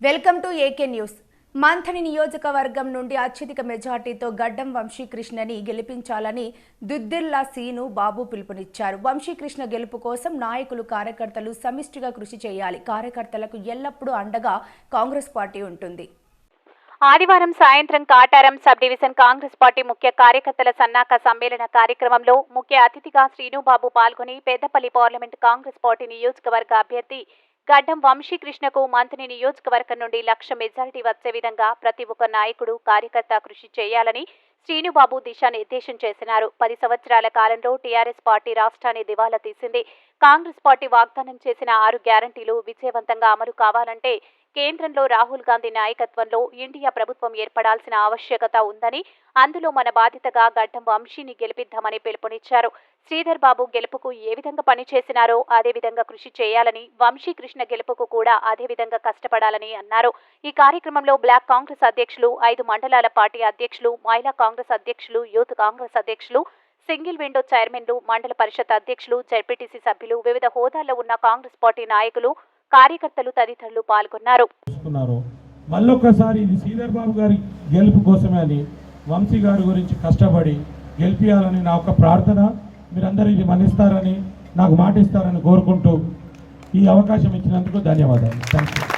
Welcome to AK news. Manthani నియోజకవర్గం నుండి అత్యధిక మెజార్టీతో గడ్డం వంశీకృష్ణని గెలిపించాలని దుద్దిల్లా సీను బాబు పిలుపునిచ్చారు. వంశీకృష్ణ గెలుపు కోసం నాయకులు కార్యకర్తలు సమిష్టిగా కృషి చేయాలి. కార్యకర్తలకు ఎల్లప్పుడూ అండగా కాంగ్రెస్ పార్టీ ఉంటుంది. ఆదివారం సాయంత్రం Kataram sub division Congress party ముఖ్య కార్యకర్తల సన్నాహక సమ్మేళన కార్యక్రమంలో ముఖ్య అతిథిగా శ్రీనుబాబు పాల్గొని పెద్దపల్లి పార్లమెంట్ కాంగ్రెస్ పార్టీ నియోజకవర్గ అభ్యర్థి గడ్డం వంశీకృష్ణకు మంత్రి నియోజకవర్గం నుండి లక్ష మెజారిటీ వచ్చే విధంగా ప్రతి ఒక్క నాయకుడు కార్యకర్త కృషి చేయాలని శ్రీనుబాబు దిశానిర్దేశం చేసినారు. పది సంవత్సరాల కాలంలో టీఆర్ఎస్ పార్టీ రాష్ట్రాన్ని దివాలా తీసింది. కాంగ్రెస్ పార్టీ వాగ్దానం చేసిన ఆరు గ్యారంటీలు విజయవంతంగా అమలు కావాలంటే కేంద్రంలో రాహుల్ గాంధీ నాయకత్వంలో ఇండియా ప్రభుత్వం ఏర్పడాల్సిన ఆవశ్యకత ఉందని అందులో మన బాధ్యతగా గడ్డం వంశీని గెలిపిద్దామని పిలుపునిచ్చారు. శ్రీధర్ బాబు గెలుపుకు ఏ విధంగా పనిచేసినారో అదే విధంగా కృషి చేయాలని వంశీ కృష్ణ గెలుపుకు కూడా అదే విధంగా కష్టపడాలని అన్నారు. ఈ కార్యక్రమంలో బ్లాక్ కాంగ్రెస్ అధ్యక్షులు ఐదు మండలాల పార్టీ అధ్యక్షులు మహిళా కాంగ్రెస్ అధ్యక్షులు యూత్ కాంగ్రెస్ అధ్యక్షులు సింగిల్ విండో చైర్మన్లు మండల పరిషత్ అధ్యక్షులు జడ్పీటీసీ సభ్యులు వివిధ హోదాల్లో ఉన్న కాంగ్రెస్ పార్టీ నాయకులు కార్యకర్తలు తదితరులు పాల్గొన్నారు. చూసుకున్నారు. మళ్ళొక్కసారి ఇది శ్రీధర్ బాబు గారి గెలుపు కోసమే అని వంశీ గారి గురించి కష్టపడి గెలిపించాలని నా ఒక ప్రార్థన. మీరందరూ ఇది మన్నిస్తారని నాకు మాట ఇస్తారని కోరుకుంటూ ఈ అవకాశం ఇచ్చినందుకు ధన్యవాదాలు. Thank you